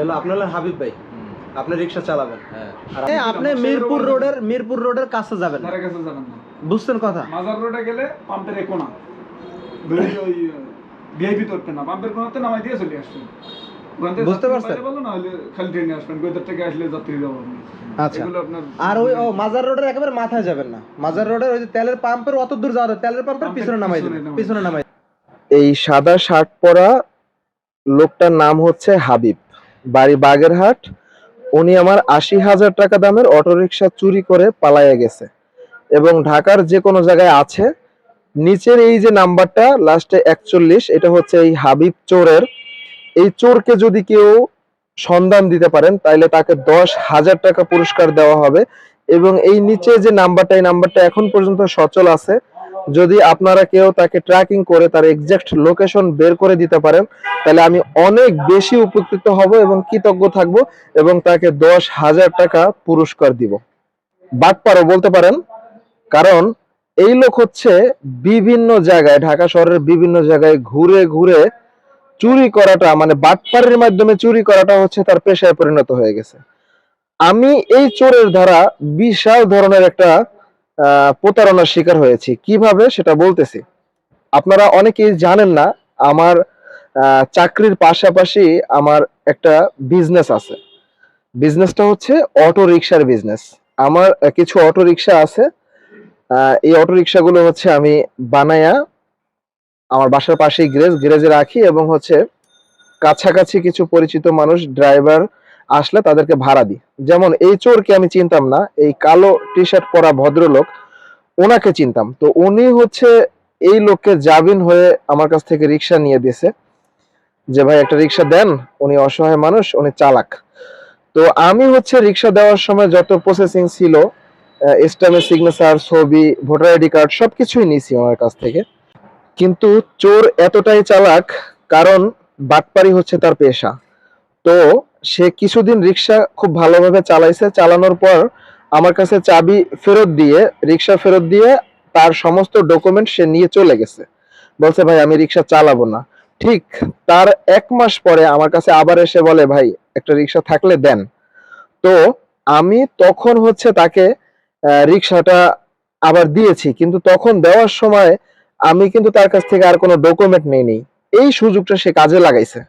এলো আপনার হাবিব ভাই। আপনি রিক্সা চালাবেন। হ্যাঁ। আপনি মিরপুর রোডের মিরপুর রোডের কাছে যাবেন। ধারে কাছে যাবেন না। বুঝছেন কথা? মাজার রোডে গেলে পাম্পের কোনা ওই ভিআইপি তোরতে না পাম্পের কোনাতে নামাই দিয়ে চলে আসবেন ওখান থেকে বুঝতে পারছেন? বাইরে বলো না হলে খালি ট্রেনে আসবেন। গোদার থেকে আসলে যাত্রী যাব আপনি আচ্ছা। এগুলো আপনার আর ওই ও মাজার রোডের একেবারে মাথায় যাবেন না। মাজার রোডের ওই যে তেলের পাম্পের অত দূর যাওয়া যায়, তেলের পাম্পের পাম্পের পিছনে নামাই পিছনে নামাই। পিছনে নামাই এই সাদা শার্ট পরা লোকটার নাম হচ্ছে হাবিব। বাড়ি বাগেরহাট। উনি আমার আশি হাজার টাকা দামের অটোরিকশা চুরি করে পালাইয়া গেছে। এবং ঢাকার যে কোনো জায়গায় আছে। নিচের এই যে নাম্বারটা লাস্টে একচল্লিশ, এটা হচ্ছে এই হাবিব চোরের। এই চোরকে যদি কেউ সন্ধান দিতে পারেন, তাইলে তাকে দশ হাজার টাকা পুরস্কার দেওয়া হবে। এবং এই নিচে যে নাম্বারটা, এই নাম্বারটা এখন পর্যন্ত সচল আছে। যদি আপনারা কেউ তাকে ট্র্যাকিং করে তার এক্সাক্ট লোকেশন বের করে দিতে পারেন, তাহলে আমি অনেক বেশি উপকৃত হব এবং কৃতজ্ঞ থাকব এবং তাকে দশ হাজার টাকা পুরস্কার দিব। বাটপারও বলতে পারেন, কারণ এই লোক হচ্ছে বিভিন্ন জায়গায়, ঢাকা শহরের বিভিন্ন জায়গায় ঘুরে ঘুরে চুরি করাটা মানে বাটপারের মাধ্যমে চুরি করাটা হচ্ছে তার পেশায় পরিণত হয়ে গেছে। আমি এই চোরের দ্বারা বিশাল ধরনের একটা প্রতারণার শিকার হয়েছি। কীভাবে সেটা বলতেছি? আপনারা অনেকেই জানেন না, আমার চাকরির পাশাপাশি আমার একটা বিজনেস আছে। বিজনেসটা হচ্ছে অটো রিক্সার বিজনেস আমার কিছু অটো রিক্সা আছে এই অটো রিক্সাগুলো হচ্ছে আমি বানায়া আমার বাসার পাশেই গ্যারেজ গ্যারেজে রাখি এবং হচ্ছে কাছাকাছি কিছু পরিচিত মানুষ ড্রাইভার আসলে তাদেরকে ভাড়া দিই। যেমন এই চোরকে আমি চিনতাম না, এই কালো টি শার্ট পরা ভদ্রলোক, ওনাকে চিনতাম। তো উনি হচ্ছে এই লোককে জামিন হয়ে আমার কাছ থেকে রিক্সা নিয়ে দিয়েছে। যে ভাই, একটা রিক্সা দেন, উনি অসহায় মানুষ, উনি চালাক। তো আমি হচ্ছে রিক্সা দেওয়ার সময় যত প্রসেসিং ছিল স্টামের সিগনেচার ছবি ভোটার আইডি কার্ড সবকিছুই নিয়েছি ওনার কাছ থেকে। কিন্তু চোর এতটাই চালাক, কারণ বাটপারি হচ্ছে তার পেশা। তো সে কিছুদিন রিক্সা খুব ভালোভাবে চালাইছে। চালানোর পর আমার কাছে চাবি ফেরত দিয়ে, রিক্সা ফেরত দিয়ে তার সমস্ত ডকুমেন্ট সে নিয়ে চলে গেছে। বলছে, ভাই, আমি রিক্সা চালাবো না। ঠিক তার এক মাস পরে আমার কাছে আবার এসে বলে, ভাই, একটা রিক্সা থাকলে দেন। তো আমি তখন হচ্ছে তাকে রিক্সাটা আবার দিয়েছি। কিন্তু তখন দেওয়ার সময় আমি কিন্তু তার কাছ থেকে আর কোনো ডকুমেন্ট নেইনি। এই সুযোগটা সে কাজে লাগাইছে।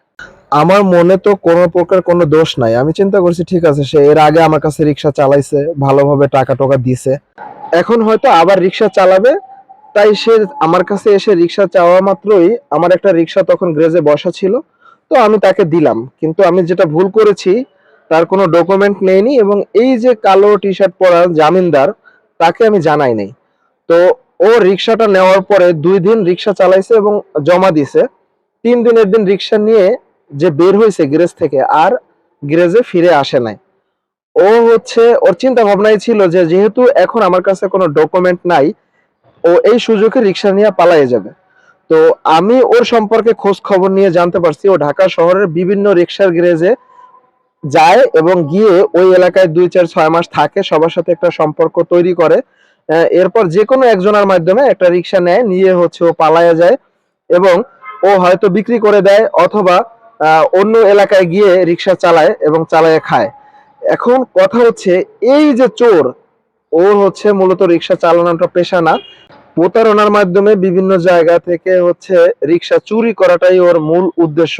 আমার মনে তো কোনো প্রকার কোনো দোষ নাই। আমি চিন্তা করছি, ঠিক আছে, সে এর আগে আমার কাছে রিক্সা চালাইছে, ভালোভাবে টাকা টোকা দিছে। এখন হয়তো আবার রিক্সা চালাবে, তাই সে আমার কাছে এসে রিক্সা চাওয়া মাত্রই আমার একটা রিক্সা তখন গ্রেজে বসা ছিল, তো আমি তাকে দিলাম। কিন্তু আমি যেটা ভুল করেছি, তার কোনো ডকুমেন্ট নেইনি এবং এই যে কালো টি শার্ট পরা জামিনদার, তাকে আমি জানাই নাই। তো ও রিক্সাটা নেওয়ার পরে দুই দিন রিক্সা চালাইছে এবং জমা দিছে। তিন দিনের দিন রিক্সা নিয়ে যে বের হয়েছে গ্যারেজ থেকে আর গ্যারেজে ফিরে আসে নাই। ও হচ্ছে, ওর চিন্তা ভাবনাই ছিল যে যেহেতু এখন আমার কাছে কোনো ডকুমেন্ট নাই, ও এই সুযোগে রিক্সা নিয়ে পালিয়ে যাবে। তো আমি ওর সম্পর্কে খোঁজ খবর নিয়ে জানতে পারছি, ও ঢাকা শহরের বিভিন্ন রিক্সার গ্যারেজে যায় এবং গিয়ে ওই এলাকায় দুই, চার, ছয় মাস থাকে, সবার সাথে একটা সম্পর্ক তৈরি করে। এরপর যে কোনো একজনের মাধ্যমে একটা রিক্সা নেয়, নিয়ে হচ্ছে ও পালায়া যায় এবং ও হয়তো বিক্রি করে দেয় অথবা অন্য এলাকায় গিয়ে রিক্সা চালায় এবং চালায় খায়। এখন কথা হচ্ছে, এই যে চোর, ওর হচ্ছে মূলত রিক্সা চালানোটা পেশা না। প্রতারণার মাধ্যমে বিভিন্ন জায়গা থেকে হচ্ছে রিক্সা চুরি করাটাই ওর মূল উদ্দেশ্য।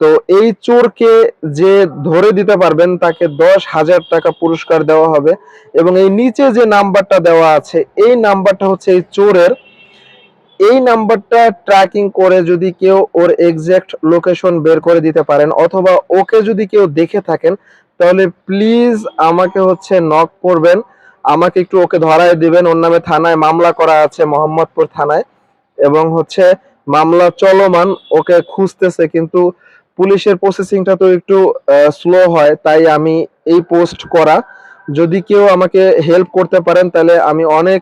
তো এই চোরকে যে ধরে দিতে পারবেন, তাকে দশ হাজার টাকা পুরস্কার দেওয়া হবে এবং এই নিচে যে নাম্বারটা দেওয়া আছে, এই নাম্বারটা হচ্ছে এই চোরের এই নাম্বারটা ট্র্যাকিং করে যদি কেউ ওর এক্সাক্ট লোকেশন বের করে দিতে পারেন, অথবা ওকে যদি কেউ দেখে থাকেন, তাহলে প্লিজ আমাকে হচ্ছে নক করবেন। আমাকে একটু ওকে ধরায় দিবেন। ওর নামে থানায় মামলা করা আছে, মোহাম্মদপুর থানায়। এবং হচ্ছে মামলা চলমান, ওকে খুঁজতেছে, কিন্তু পুলিশের প্রসেসিংটা তো একটু স্লো হয়, তাই আমি এই পোস্ট করা। যদি কেউ আমাকে হেল্প করতে পারেন, তাহলে আমি অনেক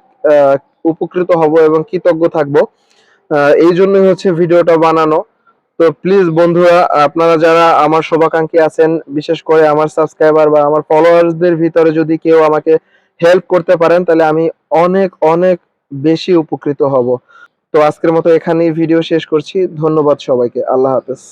উপকৃত হব এবং কৃতজ্ঞ থাকব। এই জন্যই হচ্ছে ভিডিওটা বানানো। তো প্লিজ বন্ধুরা, আপনারা যারা আমার শুভাকাঙ্ক্ষী আছেন, বিশেষ করে আমার সাবস্ক্রাইবার বা আমার ফলোয়ার্সদের ভিতরে যদি কেউ আমাকে হেল্প করতে পারেন, তাহলে আমি অনেক অনেক বেশি উপকৃত হব। তো আজকের মতো এখানেই ভিডিও শেষ করছি। ধন্যবাদ সবাইকে। আল্লাহ হাফেজ।